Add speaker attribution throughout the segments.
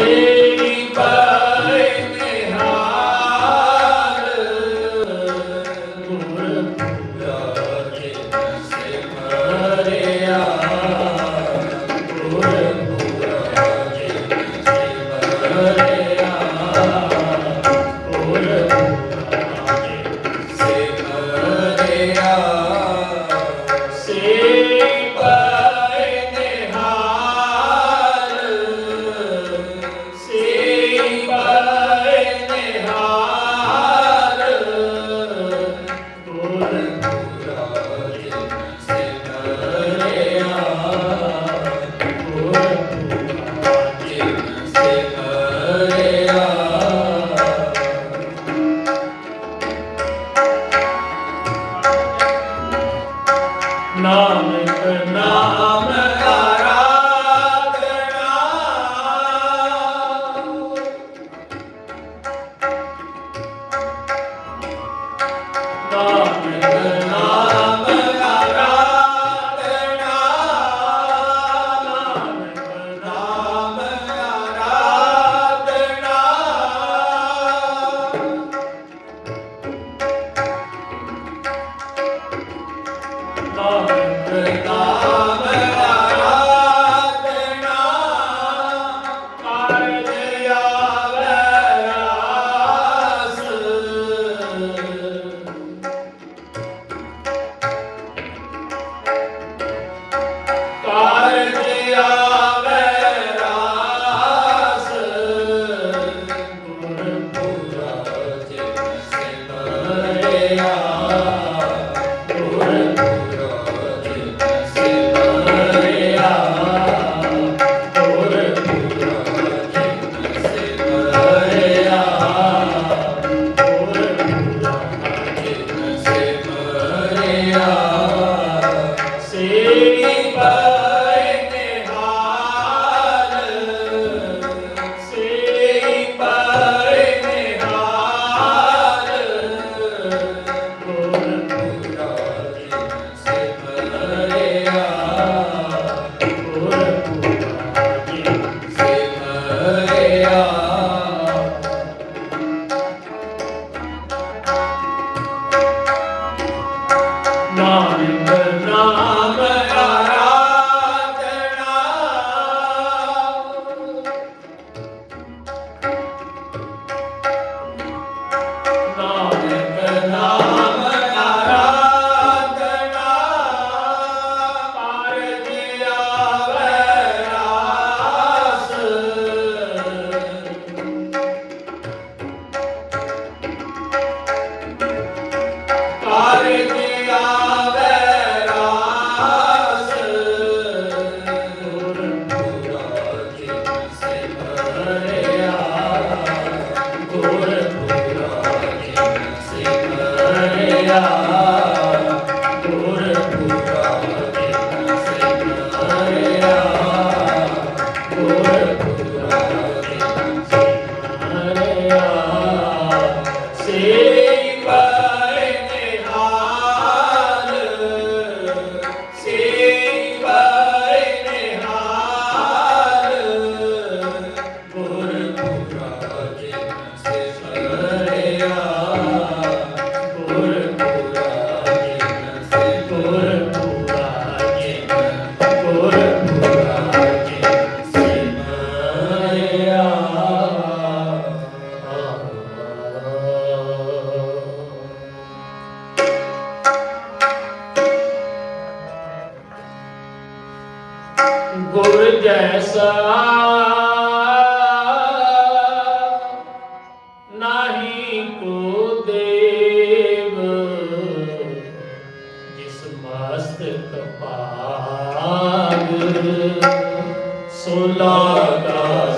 Speaker 1: see. So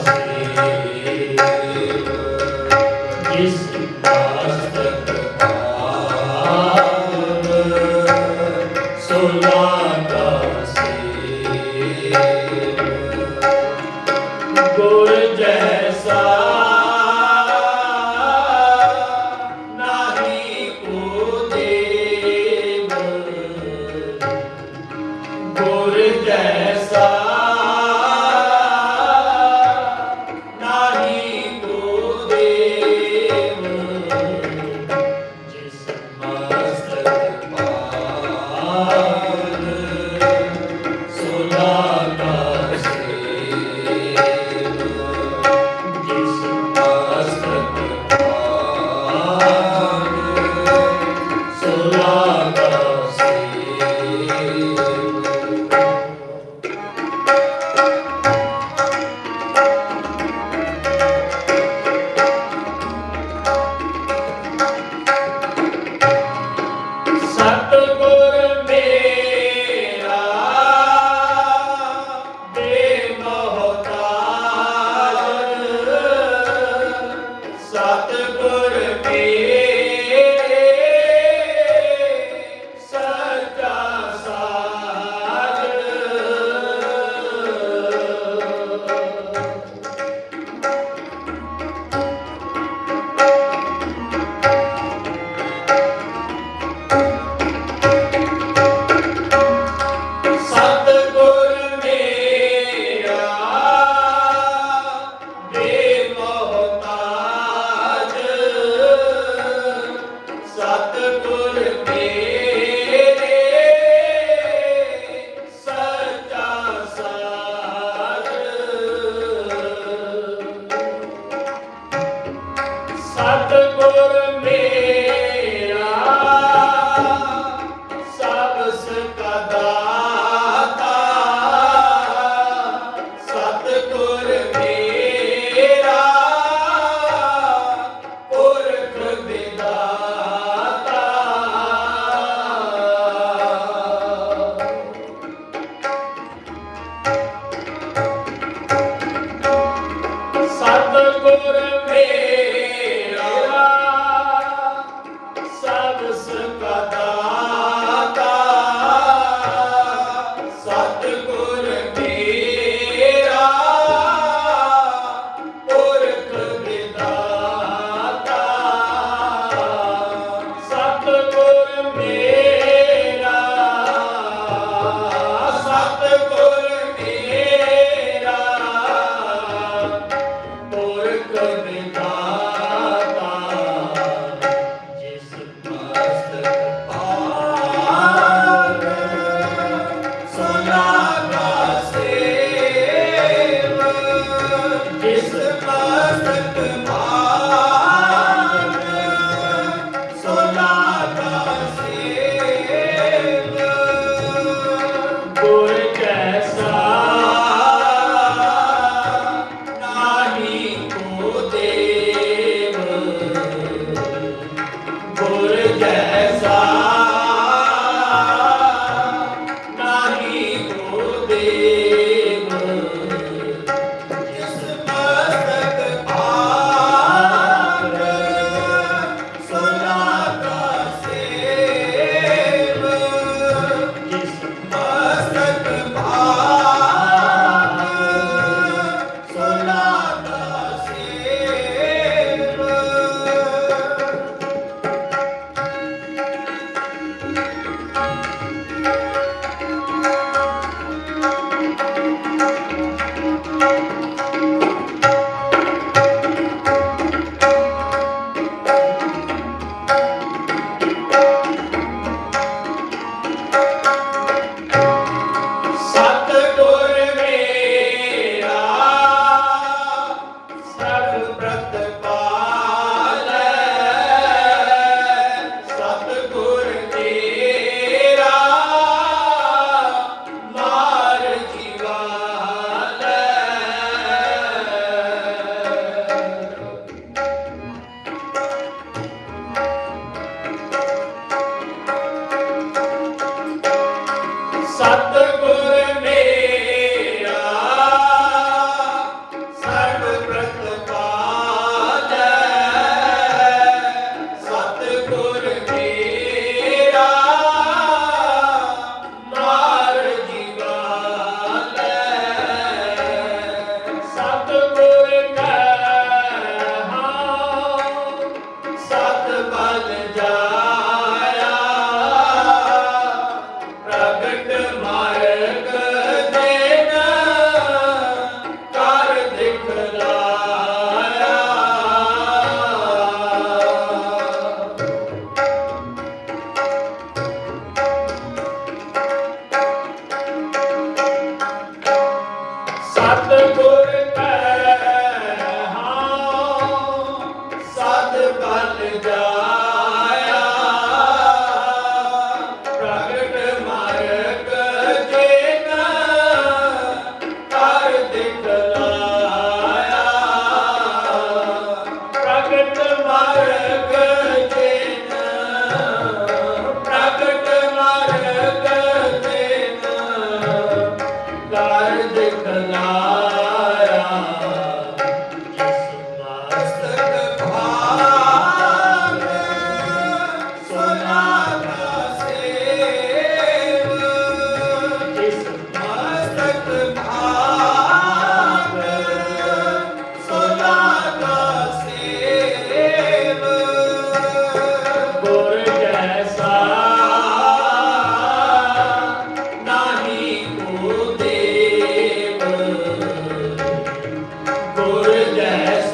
Speaker 1: Thank you.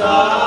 Speaker 1: 감사합니다.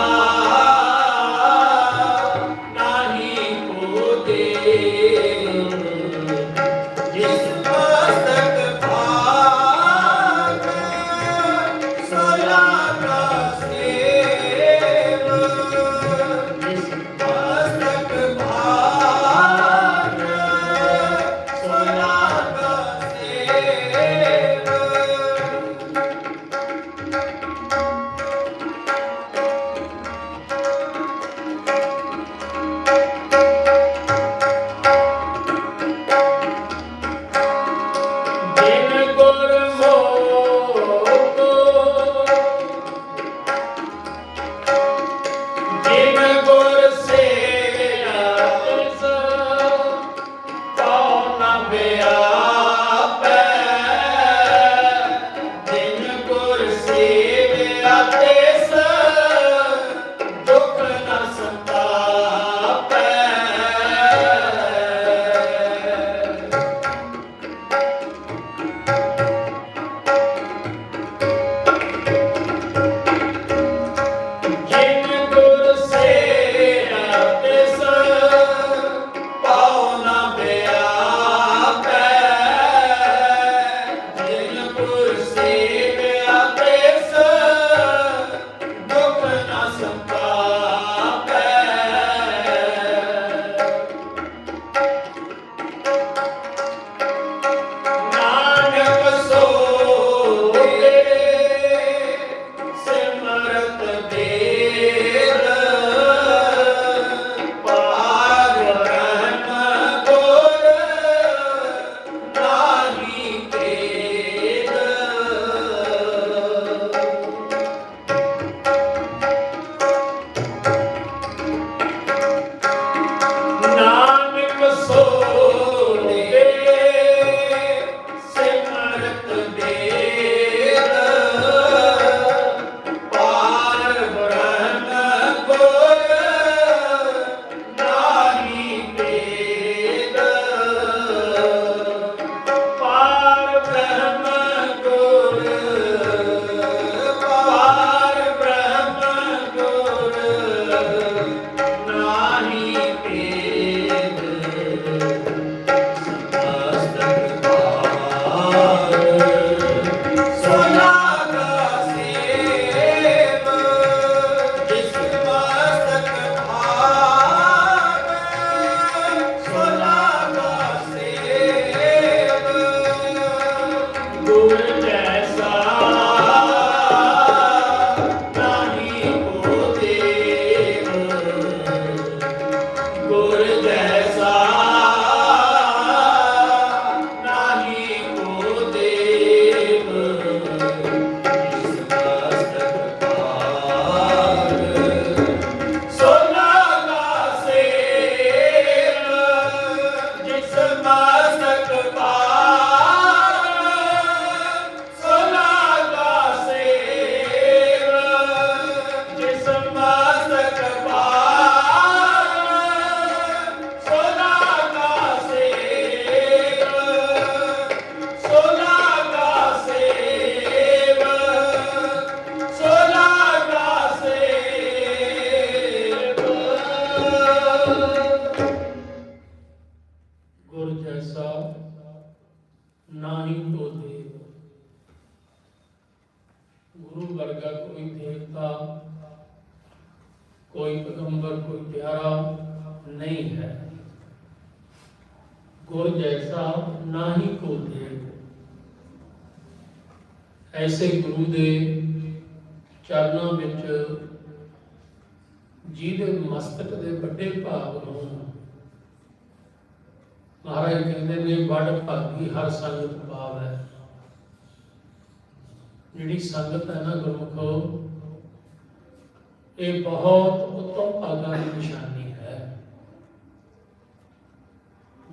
Speaker 1: ਐਸੇ ਗੁਰੂ ਦੇ ਚਰਨਾਂ ਵਿੱਚ ਜਿਹਦੇ ਮਸਤਕ ਦੇ ਵੱਡੇ ਭਾਗ ਨੂੰ ਮਹਾਰਾਜ ਕਹਿੰਦੇ ਨੇ, ਵੱਡ ਭਾਗੀ ਹਰ ਸੰਗਤ ਪਾਵੈ। ਜਿਹੜੀ ਸੰਗਤ ਹੈ ਨਾ ਗੁਰਮੁਖੋ, ਇਹ ਬਹੁਤ ਉੱਤਮ ਭਾਗਾਂ ਦੀ ਨਿਸ਼ਾਨੀ ਹੈ।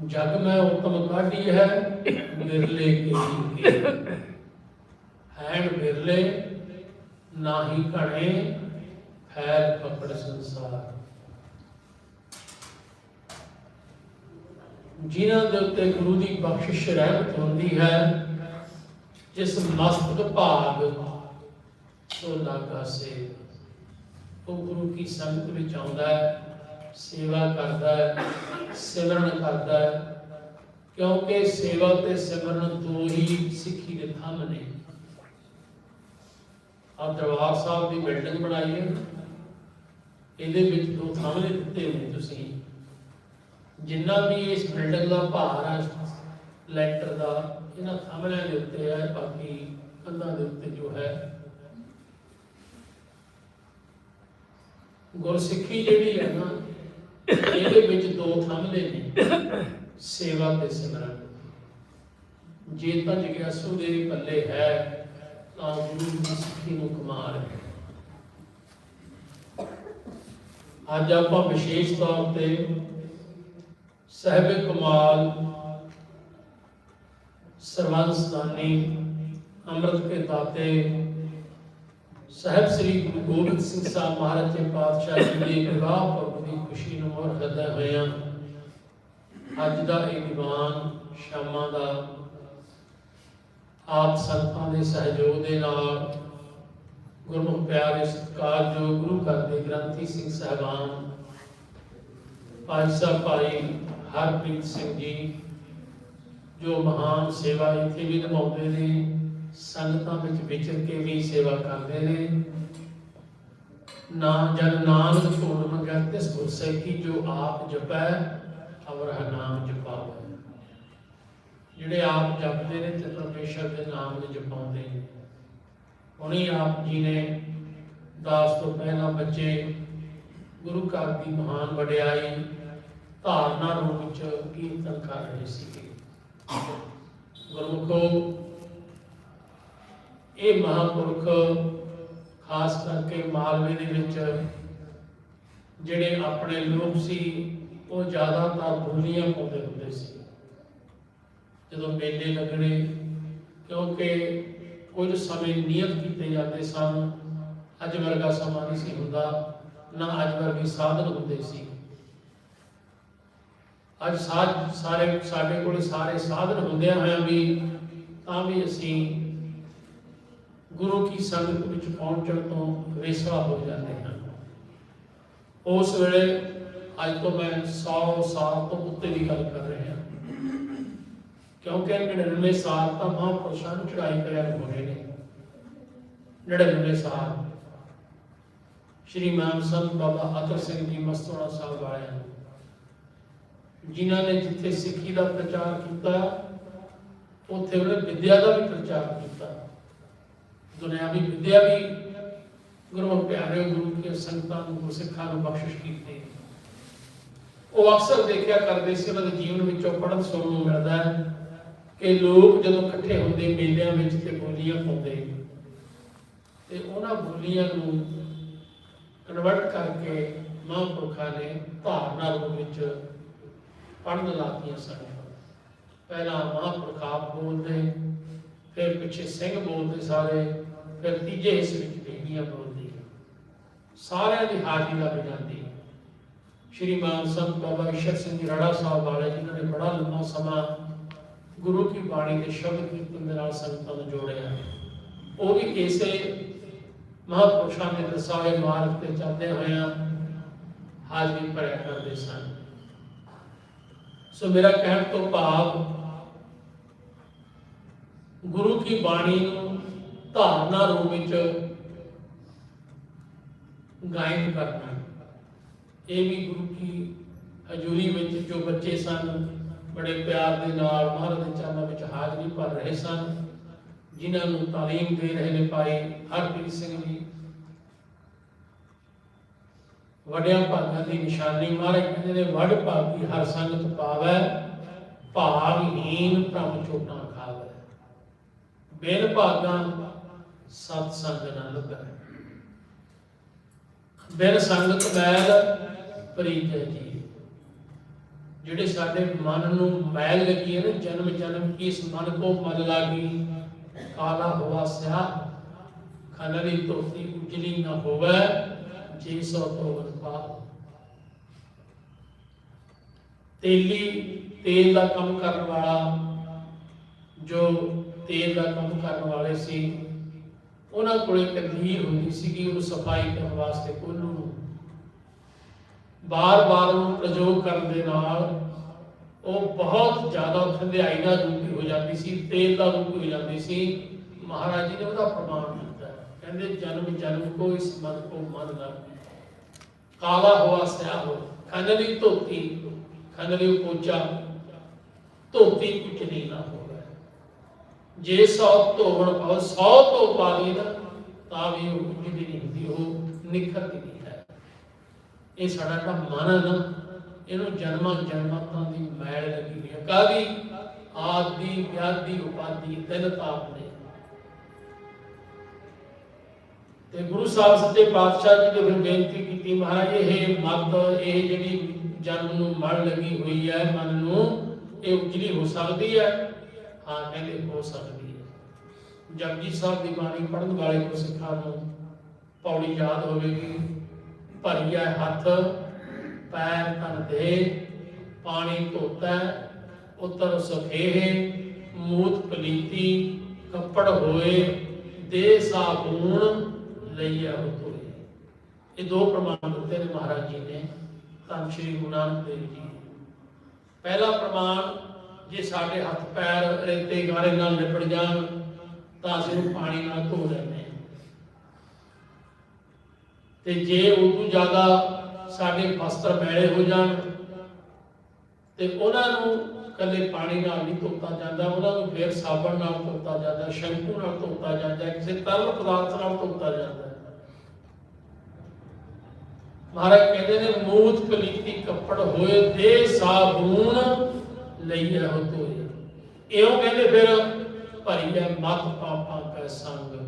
Speaker 1: ਜਗ ਮੈਂ ਉੱਤਮ ਕਾਢੀ ਹੈ, ਬਿਰਲੇ ਕੇ ਕੇ ਹੈਣ ਬਿਰਲੇ ਘਣੇ ਫੈਲ ਪਕੜ ਸੰਸਾਰ। ਜਿਨ੍ਹਾਂ ਦੇ ਉੱਤੇ ਗੁਰੂ ਦੀ ਬਖਸ਼ਿਸ਼ ਰਹਿਮਤ ਹੁੰਦੀ ਹੈ, ਜਿਸ ਮਸਤਕ ਭਾਗ ਸੋ ਲਾਗਾ ਸੇ। ਉਹ ਗੁਰੂ ਕੀ ਸੰਗਤ ਵਿੱਚ ਆਉਂਦਾ ਹੈ, ਸੇਵਾ ਕਰਦਾ ਹੈ, ਸਿਮਰਨ ਕਰਦਾ ਹੈ, ਕਿਉਂਕਿ ਸੇਵਾ ਤੇ ਸਿਮਰਨ ਦੋ ਹੀ ਸਿੱਖੀ ਦੇ ਥੰਮ ਨੇ। ਆ ਦਰਬਾਰ ਸਾਹਿਬ ਦੀ ਬਿਲਡਿੰਗ ਬਣਾਈ ਹੈ। ਇਹਦੇ ਵਿੱਚ ਦੋ ਥੰਮ੍ਹ ਦਿੱਤੇ ਨੇ ਤੁਸੀਂ। ਜਿੰਨਾ ਵੀ ਇਸ ਬਿਲਡਿੰਗ ਦਾ ਭਾਰ ਹੈ ਲੈਂਟਰ ਦਾ, ਇਹਨਾਂ ਥੰਮ੍ਹਿਆਂ ਦੇ ਉੱਤੇ ਹੈ, ਬਾਕੀ ਕੰਧਾਂ ਦੇ ਉੱਤੇ ਜੋ ਹੈ। ਗੁਰਸਿੱਖੀ ਜਿਹੜੀ ਹੈ ਨਾ, ਇਹਦੇ ਵਿੱਚ ਦੋ ਥੰਮ੍ਹੇ ਨੇ, ਸੇਵਾ ਤੇ ਸਿਮਰਨ। ਜੇ ਤਾਂ ਜਗਿਆਸੂ ਦੇ ਪੱਲੇ ਹੈ। ਗੁਰੂ ਦੀ ਸਿੱਖੀ ਨੂੰ ਕਮਾਲ ਹੈ। ਅੱਜ ਆਪਾਂ ਵਿਸ਼ੇਸ਼ ਤੌਰ ਤੇ ਸਹਿਬ ਕਮਾਲ ਸਰਵੰਸਦਾਨੀ ਅੰਮ੍ਰਿਤ ਕੇ ਦਾਤੇ, ਸਾਹਿਬ ਸ੍ਰੀ ਗੁਰੂ ਗੋਬਿੰਦ ਸਿੰਘ ਸਾਹਿਬ ਮਹਾਰਾਜ ਦੇ ਪਾਤਸ਼ਾਹ ਜੀ ਦੇ ਵਿਵਾਹ ਪੁਰਬ ਦੀ ਖੁਸ਼ੀ ਨੂੰ ਮੋਰ ਹੋਇਆ ਅੱਜ ਦਾ ਇਹ ਦੀਵਾਨ ਸ਼ਾਮਾਂ ਦਾ ਆਪ ਸੰਤਾਂ ਦੇ ਸਹਿਯੋਗ ਦੇ ਨਾਲ ਗੁਰਮੁਖ ਪਿਆਰੇ ਸਤਿਕਾਰ ਜੋ ਗੁਰੂ ਘਰ ਦੇ ਗ੍ਰੰਥੀ ਸਿੰਘ ਸਾਹਿਬਾਨ ਭਾਈ ਸਾਹਿਬ ਭਾਈ ਹਰਪ੍ਰੀਤ ਸਿੰਘ ਜੀ, ਜੋ ਮਹਾਨ ਸੇਵਾ ਇੱਥੇ ਵੀ ਨਿਭਾਉਂਦੇ ਨੇ, ਸੰਗਤਾਂ ਵਿੱਚ ਵਿਚਰ ਕੇ ਵੀ ਸੇਵਾ ਕਰਦੇ ਨੇ। ਨਾ ਜਨ ਨਾਨਕ ਧੁਨ ਮੰਗੈ ਤਿਸ ਗੁਰਸੇਖੀ ਜੋ ਆਪ ਜਪੈ ਅਵਰ ਨਾਮ ਜਿਹੜੇ ਆਪ ਜਪਦੇ ਨੇ ਤੇ ਪਰਮੇਸ਼ਰ ਦੇ ਨਾਮ ਨੂੰ ਜਪਾਉਂਦੇ ਨੇ। ਹੁਣੀ ਆਪ ਜੀ ਨੇ ਦਾਸ ਤੋਂ ਪਹਿਲਾਂ ਬੱਚੇ ਗੁਰੂ ਘਰ ਦੀ ਮਹਾਨ ਵਡਿਆਈ ਧਾਰਨਾ ਰੂਪ ਵਿੱਚ ਕੀਰਤਨ ਕਰ ਰਹੇ ਸੀਗੇ। ਗੁਰਮੁਖੋ, ਇਹ ਮਹਾਪੁਰਖ, ਖਾਸ ਕਰਕੇ ਮਾਲਵੇ ਦੇ ਵਿੱਚ ਜਿਹੜੇ ਆਪਣੇ ਲੋਕ ਸੀ, ਉਹ ਜ਼ਿਆਦਾਤਰ ਬੋਲੀਆਂ ਪਾਉਂਦੇ ਹੁੰਦੇ ਸੀ। ਜਦੋਂ ਮੇਲੇ ਲੱਗਣੇ, ਕਿਉਂਕਿ ਕੁਝ ਸਮੇਂ ਨਿਯਤ ਕੀਤੇ ਜਾਂਦੇ ਸਨ। ਅੱਜ ਵਰਗਾ ਸਮਾਂ ਨਹੀਂ ਸੀ ਹੁੰਦਾ, ਨਾ ਅੱਜ ਵਰਗੇ ਸਾਧਨ ਹੁੰਦੇ ਸੀ। ਅੱਜ ਸਾਜ ਸਾਰੇ, ਸਾਡੇ ਕੋਲ ਸਾਰੇ ਸਾਧਨ ਹੁੰਦਿਆਂ ਹੋਇਆਂ ਵੀ, ਤਾਂ ਵੀ ਅਸੀਂ ਗੁਰੂ ਕੀ ਸੰਗਤ ਵਿੱਚ ਪਹੁੰਚਣ ਤੋਂ ਰੇਸਵਾ ਹੋ ਜਾਂਦੇ ਹਾਂ। ਉਸ ਵੇਲੇ ਅੱਜ ਤੋਂ ਮੈਂ 100 ਸਾਲ ਤੋਂ ਉੱਤੇ ਦੀ ਗੱਲ ਕਰ ਰਿਹਾ ਕਿਉਂਕਿ 99 ਸਾਲ ਤਾਂ ਮਹਾਂਪੁਰਸ਼ਾਂ ਨੂੰ ਚੜਾਈ ਕਰਿਆ ਹੋ ਨੇ। 99 ਸਾਲ। ਸ਼੍ਰੀ ਮਾਨ ਸੰਤ ਬਾਬਾ ਅਤਰ ਸਿੰਘ ਜੀ ਮਸਤੋੜਾ ਸਾਹਿਬ ਵਾਲਿਆਂ ਜਿਨ੍ਹਾਂ ਨੇ ਜਿੱਥੇ ਸਿੱਖੀ ਦਾ ਪ੍ਰਚਾਰ ਕੀਤਾ, ਉੱਥੇ ਉਹਨੇ ਵਿਦਿਆ ਦਾ ਵੀ ਪ੍ਰਚਾਰ ਕੀਤਾ। ਦੁਨਿਆਵੀ ਵਿਦਿਆ ਵੀ ਗੁਰੂ ਪਿਆਰੇ ਗੁਰੂ ਕੀ ਸੰਗਤਾਂ ਨੂੰ ਗੁਰਸਿੱਖਾਂ ਨੂੰ ਬਖਸ਼ਿਸ਼ ਕੀਤੀ। ਉਹ ਅਕਸਰ ਦੇਖਿਆ ਕਰਦੇ ਸੀ, ਉਹਨਾਂ ਦੇ ਜੀਵਨ ਵਿੱਚੋਂ ਪੜ੍ਹਨ ਸੁਣਨ ਨੂੰ ਮਿਲਦਾ ਹੈ। ਇਹ ਲੋਕ ਜਦੋਂ ਇਕੱਠੇ ਹੁੰਦੇ ਮੇਲਿਆਂ ਵਿੱਚ ਤੇ ਬੋਲੀਆਂ ਪਾਉਂਦੇ। ਤੇ ਉਹਨਾਂ ਬੋਲੀਆਂ ਨੂੰ ਕਨਵਰਟ ਕਰਕੇ ਮਹਾਂਪੁਰਖਾਂ ਨੇ ਧਾਰਨਾ ਰੂਪ ਵਿੱਚ ਪੜ੍ਹਨ ਲਾਤੀਆਂ ਸਨ। ਪਹਿਲਾਂ ਮਹਾਂਪੁਰਖ ਆਪ ਬੋਲਦੇ, ਫਿਰ ਪਿੱਛੇ ਸਿੰਘ ਬੋਲਦੇ ਸਾਰੇ, ਫਿਰ ਤੀਜੇ ਹਿੱਸੇ ਵਿੱਚ ਬੀਬੀਆਂ ਬੋਲਦੀਆਂ। ਸਾਰਿਆਂ ਦੀ ਹਾਜ਼ਰੀ ਲੱਗ ਜਾਂਦੀ। ਸ਼੍ਰੀ ਮਾਨ ਸੰਤ ਬਾਬਾ ਇਸ਼ਰ ਸਿੰਘ ਜੀ ਰਾੜਾ ਸਾਹਿਬ ਵਾਲੇ, ਜਿਨ੍ਹਾਂ ਨੇ ਬੜਾ ਲੰਮਾ ਸਮਾਂ ਗੁਰੂ ਕੀ ਬਾਣੀ ਦੇ ਸ਼ਬਦ ਕੀਰਤਨ ਦੇ ਨਾਲ ਸੰਗਤਾਂ ਨੂੰ ਜੋੜਿਆ ਉਹ ਵੀ ਇਸੇ ਮਹਾਂਪੁਰਸ਼ਾਂ ਦੇ ਦਰਸਾਏ ਮਾਰਗ ਤੇ ਚੱਲਦੇ ਹੋਇਆਂ ਹਾਜ਼ਰੀ ਭਰਿਆ ਕਰਦੇ ਸਨ। ਸੋ ਮੇਰਾ ਕਹਿਣ ਤੋਂ ਭਾਵ, ਗੁਰੂ ਕੀ ਬਾਣੀ ਨੂੰ ਧਾਰਨਾ ਰੂਪ ਵਿੱਚ ਗਾਇਨ ਕਰਨਾ, ਇਹ ਵੀ ਗੁਰੂ ਕੀ ਹਜ਼ੂਰੀ ਵਿੱਚ ਜੋ ਬੱਚੇ ਸਨ ਬੜੇ ਪਿਆਰ ਦੇ ਨਾਲ ਮਹਾਰਾਜ ਦੇ ਚਰਨਾਂ ਵਿੱਚ ਹਾਜ਼ਰੀ ਭਰ ਰਹੇ ਸਨ, ਜਿਨ੍ਹਾਂ ਨੂੰ ਤਾਲੀਮ ਦੇ ਰਹੇ ਨੇ ਭਾਈ ਹਰਪ੍ਰੀਤ ਸਿੰਘ ਜੀ। ਵਡਿਆਂ ਭਾਗਾਂ ਦੀ ਨਿਸ਼ਾਨੀ ਮਹਾਰਾਜ ਕਹਿੰਦੇ ਨੇ, ਵਡ ਭਾਗੀ ਹਰ ਸੰਗਤ ਪਾਵੈ ਭਾਗਹੀਨ ਭ੍ਰਮ ਚੋਟਾਂ ਖਾਵੈ। ਬੇਨ ਭਾਗਾਂ ਸਤ ਸੰਗ ਨਾ ਲੱਭੈ ਬਿਨ ਸੰਗਤ ਮੈਲ ਪ੍ਰੀਤੈ ਜੀ ਜਿਹੜੇ ਸਾਡੇ ਮਨ ਨੂੰ ਮੈਲ ਲੱਗੀ ਹੈ ਨਾ, ਜਨਮ ਜਨਮ ਕੀ ਇਸ ਮਨ ਕੋ ਮਲ ਲਾਗੀ। ਕਾਲਾ ਹੋਆ ਸਿਆ, ਖਨਰੀ ਤੋਤੀ ਉਜਲੀ ਨਾ ਹੋਵੇ, ਜੀ ਸੋ ਤੋ ਵਰਪਾ। ਤੇਲੀ, ਤੇਲ ਦਾ ਕੰਮ ਕਰਨ ਵਾਲਾ, ਜੋ ਤੇਲ ਦਾ ਕੰਮ ਕਰਨ ਵਾਲੇ ਸੀ, ਉਹਨਾਂ ਕੋਲੇ ਕੰਧੀਰ ਹੁੰਦੀ ਸੀਗੀ ਉਹ ਸਫ਼ਾਈ ਕਰਨ ਵਾਸਤੇ ਕੋਲੂ ਬਾਰ-ਬਾਰ ਉਹਨੂੰ ਪ੍ਰਯੋਗ ਕਰਨ ਦੇ ਨਾਲ ਉਹ ਬਹੁਤ ਜ਼ਿਆਦਾ ਥੰਧਿਆਈ ਦਾ ਰੂਪੀ ਹੋ ਜਾਂਦੀ ਸੀ, ਤੇਲ ਦਾ ਰੂਪੀ ਹੋ ਜਾਂਦੀ ਸੀ। ਮਹਾਰਾਜ ਜੀ ਨੇ ਉਹਦਾ ਪ੍ਰਮਾਣ ਦਿੱਤਾ। ਕਹਿੰਦੇ, ਜਨਮ ਜਨਮ ਕੋ ਇਸ ਮਨ ਕੋ ਮਨ ਨਾ ਕਾਲਾ ਹੋਆ, ਸਿਆ ਹੋ ਖੰਡਲੀ ਧੋਤੀ ਖੰਡਲੀ ਪੋਚਾ। ਧੋਤੀ ਕੁਝ ਨਹੀਂ ਨਾ ਹੋਵੇ। ਜੇ ਸੌ ਧੋਵਣ ਪਾਉ ਸੌ ਧੋ ਪਾਲੀ ਨਾ, ਤਾਂ ਵੀ ਉਹ ਕੁਝ ਨਹੀਂ ਹੁੰਦੀ, ਉਹ ਨਿਖਰਦੀ ਇਹ ਸਾਡਾ ਜਿਹੜਾ ਮਨ ਹੈ ਨਾ, ਇਹਨੂੰ ਜਨਮਾਂ ਜਨਮਾਂ ਦੀ ਮੈਲ ਲੱਗੀ ਹੋਈ ਹੈ। ਕਾਦੀ ਆਦੀ ਵਿਆਦੀ ਉਪਾਦੀ ਤਿੰਨ ਤਾਪ ਨੇ। ਤੇ ਗੁਰੂ ਸਾਹਿਬ ਸੱਚੇ ਪਾਤਸ਼ਾਹ ਜੀ ਨੇ ਫਿਰ ਬੇਨਤੀ ਕੀਤੀ, ਮਹਾਰਾਜ, ਇਹ ਮਤ, ਇਹ ਜਿਹੜੀ ਜਨਮ ਨੂੰ ਮੜ ਲੱਗੀ ਹੋਈ ਹੈ, ਮਨ ਨੂੰ ਇਹ ਉਜਲੀ ਹੋ ਸਕਦੀ ਹੈ? ਹਾਂ, ਕਹਿੰਦੇ ਹੋ ਸਕਦੀ ਹੈ। ਜਪਜੀ ਸਾਹਿਬ ਦੀ ਬਾਣੀ ਪੜਨ ਵਾਲੇ ਕੋ ਸਿੱਖਾਂ ਨੂੰ ਪੌੜੀ ਯਾਦ ਹੋਵੇਗੀ। ਭਰੀਆ ਹੱਥ, ਪੈਰ ਤਨ ਦੇ, ਪਾਣੀ ਧੋਤਾ, ਉਤਰ ਸੁਖੇਹ, ਮੂਤ ਪਲੀਤੀ, ਕੱਪੜ ਹੋਏ, ਦੇ ਸਾਬੂਨ ਲਈਆ ਹੋਏ ਇਹ ਦੋ ਪ੍ਰਮਾਣ ਦਿੱਤੇ ਨੇ ਮਹਾਰਾਜ ਜੀ ਨੇ, ਧੰਨ ਸ਼੍ਰੀ ਗੁਰੂ ਨਾਨਕ ਦੇਵ ਜੀ। ਪਹਿਲਾ ਪ੍ਰਮਾਣ, ਜੇ ਸਾਡੇ ਹੱਥ ਪੈਰ ਰੇਤੇ ਗਾਰੇ ਨਾਲ ਲਿਪੜ ਜਾਣ, ਤਾਂ ਅਸੀਂ ਪਾਣੀ ਨਾਲ ਧੋ ਲੈਂਦੇ ਤੇ ਜੇ ਉਦੋਂ ਜ਼ਿਆਦਾ ਸਾਡੇ ਵਸਤਰ ਮੈਲੇ ਹੋ ਜਾਣ, ਤੇ ਉਹਨਾਂ ਨੂੰ ਕੱਲੇ ਪਾਣੀ ਨਾਲ ਨਹੀਂ ਧੋਤਾ ਜਾਂਦਾ, ਉਹਨਾਂ ਨੂੰ ਫਿਰ ਸਾਬਣ ਨਾਲ ਧੋਤਾ ਜਾਂਦਾ, ਸ਼ੈਂਪੂ ਨਾਲ ਧੋਤਾ ਜਾਂਦਾ, ਕਿਸੇ ਤਰਲ ਪਦਾਰਥ ਨਾਲ ਧੋਤਾ ਜਾਂਦਾ। ਮਹਾਰਾਜ ਕਹਿੰਦੇ ਨੇ, ਮੂਤ ਪਲੀਤੀ ਕੱਪੜ ਹੋਏ ਦੇ ਸਾਬੂਨ ਲਈਆ ਹੋ ਤੋਏ ਇਉਂ ਕਹਿੰਦੇ ਫਿਰ ਭਰੀ ਹੈ ਮਤ ਪਾਪਾਂ ਕੈ ਸੰਗ।